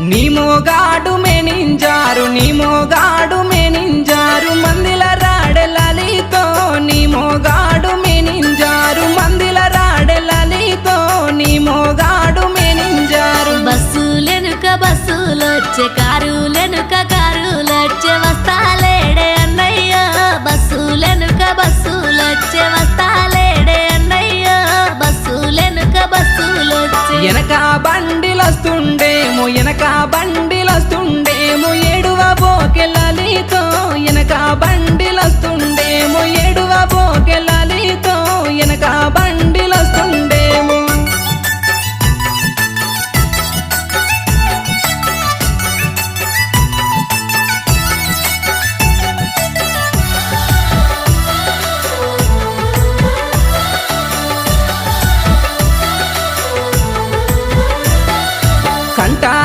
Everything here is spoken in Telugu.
నీ మోగాడు మేనింజారు నీ మోగాడు మేనింజారు మందిల రాడెలలితో నీ మోగాడు మేనింజారు మందిల రాడెలలితో నీ మోగాడు మేనింజారు. బస్సులెనుక బస్సులొచ్చే కారులెనుక వెనక బండిలొస్తుండేమో వెనక బండిలొస్తుండే